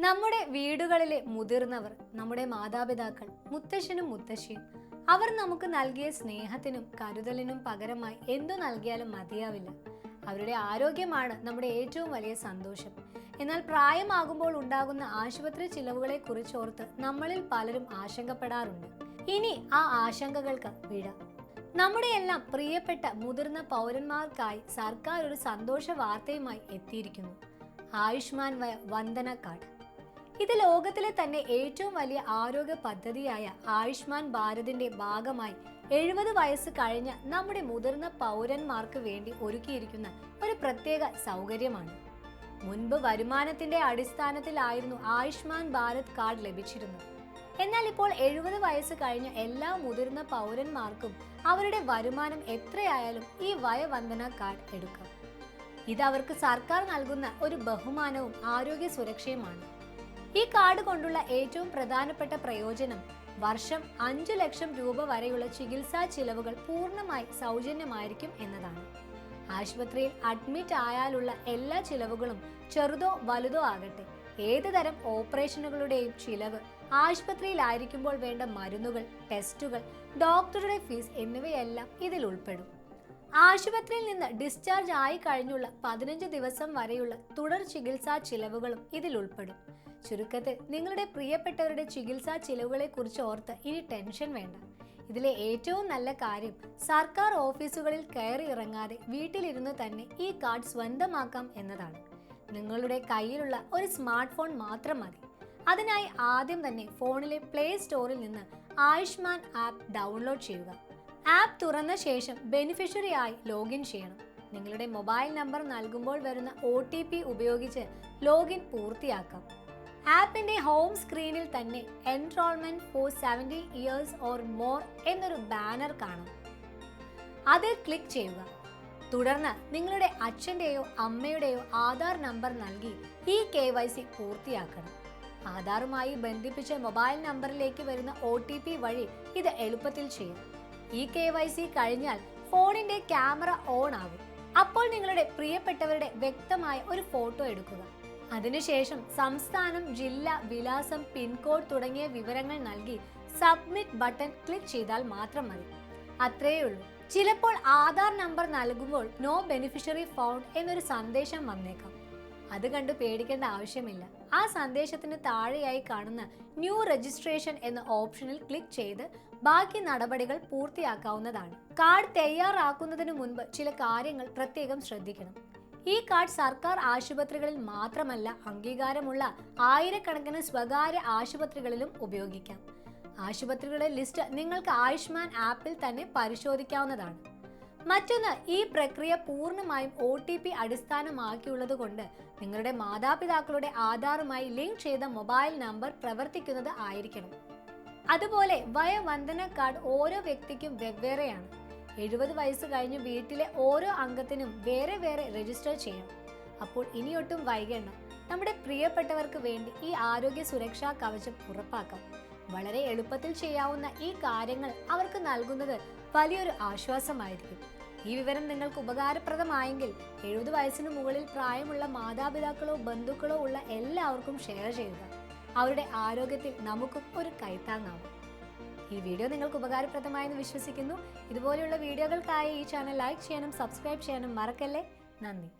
നമ്മുടെ വീടുകളിലെ മുതിർന്നവർ നമ്മുടെ മാതാപിതാക്കൾ മുത്തശ്ശനും മുത്തശ്ശിയും അവർ നമുക്ക് നൽകിയ സ്നേഹത്തിനും കരുതലിനും പകരമായി എന്തു നൽകിയാലും മതിയാവില്ല. അവരുടെ ആരോഗ്യമാണ് നമ്മുടെ ഏറ്റവും വലിയ സന്തോഷം. എന്നാൽ പ്രായമാകുമ്പോൾ ഉണ്ടാകുന്ന ആശുപത്രി ചിലവുകളെ കുറിച്ചോർത്ത് നമ്മളിൽ പലരും ആശങ്കപ്പെടാറുണ്ട്. ഇനി ആ ആശങ്കകൾക്ക് വിട. നമ്മുടെ എല്ലാം പ്രിയപ്പെട്ട മുതിർന്ന പൗരന്മാർക്കായി സർക്കാർ ഒരു സന്തോഷ വാർത്തയുമായി എത്തിയിരിക്കുന്നു. ആയുഷ്മാൻ വയ വന്ദന കാർഡ്. ഇത് ലോകത്തിലെ തന്നെ ഏറ്റവും വലിയ ആരോഗ്യ പദ്ധതിയായ ആയുഷ്മാൻ ഭാരതിന്റെ ഭാഗമായി എഴുപത് വയസ്സ് കഴിഞ്ഞ നമ്മുടെ മുതിർന്ന പൗരന്മാർക്ക് വേണ്ടി ഒരുക്കിയിരിക്കുന്ന ഒരു പ്രത്യേക സൗകര്യമാണ്. മുൻപ് വരുമാനത്തിന്റെ അടിസ്ഥാനത്തിലായിരുന്നു ആയുഷ്മാൻ ഭാരത് കാർഡ് ലഭിച്ചിരുന്നത്. എന്നാൽ ഇപ്പോൾ എഴുപത് വയസ്സ് കഴിഞ്ഞ എല്ലാ മുതിർന്ന പൗരന്മാർക്കും അവരുടെ വരുമാനം എത്രയായാലും ഈ വയവന്ദന കാർഡ് എടുക്കാം. ഇത് അവർക്ക് സർക്കാർ നൽകുന്ന ഒരു ബഹുമാനവും ആരോഗ്യ സുരക്ഷയുമാണ്. ഈ കാർഡ് കൊണ്ടുള്ള ഏറ്റവും പ്രധാനപ്പെട്ട പ്രയോജനം വർഷം അഞ്ചു ലക്ഷം രൂപ വരെയുള്ള ചികിത്സാ ചിലവുകൾ പൂർണമായി സൗജന്യമായിരിക്കും എന്നതാണ്. ആശുപത്രിയിൽ അഡ്മിറ്റ് ആയാലുള്ള എല്ലാ ചിലവുകളും ചെറുതോ വലുതോ ആകട്ടെ ഏത് തരം ഓപ്പറേഷനുകളുടെയും ചിലവ് ആശുപത്രിയിലായിരിക്കുമ്പോൾ വേണ്ട മരുന്നുകൾ ടെസ്റ്റുകൾ ഡോക്ടറുടെ ഫീസ് എന്നിവയെല്ലാം ഇതിൽ ഉൾപ്പെടും. ആശുപത്രിയിൽ നിന്ന് ഡിസ്ചാർജ് ആയി കഴിഞ്ഞുള്ള പതിനഞ്ച് ദിവസം വരെയുള്ള തുടർ ചികിത്സാ ചിലവുകളും ഇതിൽ ഉൾപ്പെടും. ചുരുക്കത്തിൽ നിങ്ങളുടെ പ്രിയപ്പെട്ടവരുടെ ചികിത്സാ ചിലവുകളെ കുറിച്ച് ഓർത്ത് ഇനി ടെൻഷൻ വേണ്ട. ഇതിലെ ഏറ്റവും നല്ല കാര്യം സർക്കാർ ഓഫീസുകളിൽ കയറി ഇറങ്ങാതെ വീട്ടിലിരുന്ന് തന്നെ ഈ കാർഡ് സ്വന്തമാക്കാം എന്നതാണ്. നിങ്ങളുടെ കയ്യിലുള്ള ഒരു സ്മാർട്ട് ഫോൺ മാത്രം മതി. അതിനായി ആദ്യം തന്നെ ഫോണിലെ പ്ലേ സ്റ്റോറിൽ നിന്ന് ആയുഷ്മാൻ ആപ്പ് ഡൗൺലോഡ് ചെയ്യുക. ആപ്പ് തുറന്ന ശേഷം ബെനിഫിഷ്യറി ആയി ലോഗിൻ ചെയ്യണം. നിങ്ങളുടെ മൊബൈൽ നമ്പർ നൽകുമ്പോൾ വരുന്ന ഒ ടി പി ഉപയോഗിച്ച് ലോഗിൻ പൂർത്തിയാക്കാം. ആപ്പിന്റെ ഹോം സ്ക്രീനിൽ തന്നെ enrolment for seventy years or more എന്നൊരു ബാനർ കാണാം. അതിൽ ക്ലിക്ക് ചെയ്യുക. തുടർന്ന് നിങ്ങളുടെ അച്ഛന്റെയോ അമ്മയുടെയോ ആധാർ നമ്പർ നൽകി ഈ കെ വൈ സി പൂർത്തിയാക്കണം. ആധാറുമായി ബന്ധിപ്പിച്ച മൊബൈൽ നമ്പറിലേക്ക് വരുന്ന ഒ ടി പി വഴി ഇത് എളുപ്പത്തിൽ ചെയ്യാം. ഈ കെ വൈ സി കഴിഞ്ഞാൽ ഫോണിന്റെ ക്യാമറ ഓൺ ആകും. അപ്പോൾ നിങ്ങളുടെ പ്രിയപ്പെട്ടവരുടെ വ്യക്തമായ ഒരു ഫോട്ടോ എടുക്കുക. അതിനുശേഷം സംസ്ഥാനം ജില്ല വിലാസം പിൻകോഡ് തുടങ്ങിയ വിവരങ്ങൾ നൽകി സബ്മിറ്റ് ബട്ടൺ ക്ലിക്ക് ചെയ്താൽ മാത്രം മതി. അത്രയേ ഉള്ളൂ. ചിലപ്പോൾ ആധാർ നമ്പർ നൽകുമ്പോൾ നോ ബെനിഫിഷ്യറി ഫൗണ്ട് എന്നൊരു സന്ദേശം വന്നേക്കാം. അത് കണ്ട് പേടിക്കേണ്ട ആവശ്യമില്ല. ആ സന്ദേശത്തിന് താഴെയായി കാണുന്ന ന്യൂ രജിസ്ട്രേഷൻ എന്ന ഓപ്ഷനിൽ ക്ലിക്ക് ചെയ്ത് ബാക്കി നടപടികൾ പൂർത്തിയാക്കാവുന്നതാണ്. കാർഡ് തയ്യാറാക്കുന്നതിന് മുൻപ് ചില കാര്യങ്ങൾ പ്രത്യേകം ശ്രദ്ധിക്കണം. ഈ കാർഡ് സർക്കാർ ആശുപത്രികളിൽ മാത്രമല്ല അംഗീകാരമുള്ള ആയിരക്കണക്കിന് സ്വകാര്യ ആശുപത്രികളിലും ഉപയോഗിക്കാം. ആശുപത്രികളുടെ ലിസ്റ്റ് നിങ്ങൾക്ക് ആയുഷ്മാൻ ആപ്പിൽ തന്നെ പരിശോധിക്കാവുന്നതാണ്. മറ്റൊന്ന് ഈ പ്രക്രിയ പൂർണമായും ഒ ടി പി അടിസ്ഥാനമാക്കിയുള്ളത് കൊണ്ട് നിങ്ങളുടെ മാതാപിതാക്കളുടെ ആധാറുമായി ലിങ്ക് ചെയ്ത മൊബൈൽ നമ്പർ പ്രവർത്തിക്കുന്നത് ആയിരിക്കണം. അതുപോലെ വയവന്ദന കാർഡ് ഓരോ വ്യക്തിക്കും വെവ്വേറെയാണ്. എഴുപത് വയസ്സ് കഴിഞ്ഞ് വീട്ടിലെ ഓരോ അംഗത്തിനും വേറെ വേറെ രജിസ്റ്റർ ചെയ്യണം. അപ്പോൾ ഇനിയൊട്ടും വൈകേണ്ട. നമ്മുടെ പ്രിയപ്പെട്ടവർക്ക് വേണ്ടി ഈ ആരോഗ്യ സുരക്ഷാ കവചം ഉറപ്പാക്കാം. വളരെ എളുപ്പത്തിൽ ചെയ്യാവുന്ന ഈ കാര്യങ്ങൾ അവർക്ക് നൽകുന്നത് വലിയൊരു ആശ്വാസമായിരിക്കും. ഈ വിവരം നിങ്ങൾക്ക് ഉപകാരപ്രദമായെങ്കിൽ എഴുപത് വയസ്സിന് മുകളിൽ പ്രായമുള്ള മാതാപിതാക്കളോ ബന്ധുക്കളോ ഉള്ള എല്ലാവർക്കും ഷെയർ ചെയ്യുക. അവരുടെ ആരോഗ്യത്തിൽ നമുക്കും ഒരു കൈത്താങ്ങാവും. ഈ വീഡിയോ നിങ്ങൾക്ക് ഉപകാരപ്രദമായെന്ന് വിശ്വസിക്കുന്നു. ഇതുപോലെയുള്ള വീഡിയോകൾക്കായി ഈ ചാനൽ ലൈക്ക് ചെയ്യാനും സബ്സ്ക്രൈബ് ചെയ്യാനും മറക്കല്ലേ? നന്ദി.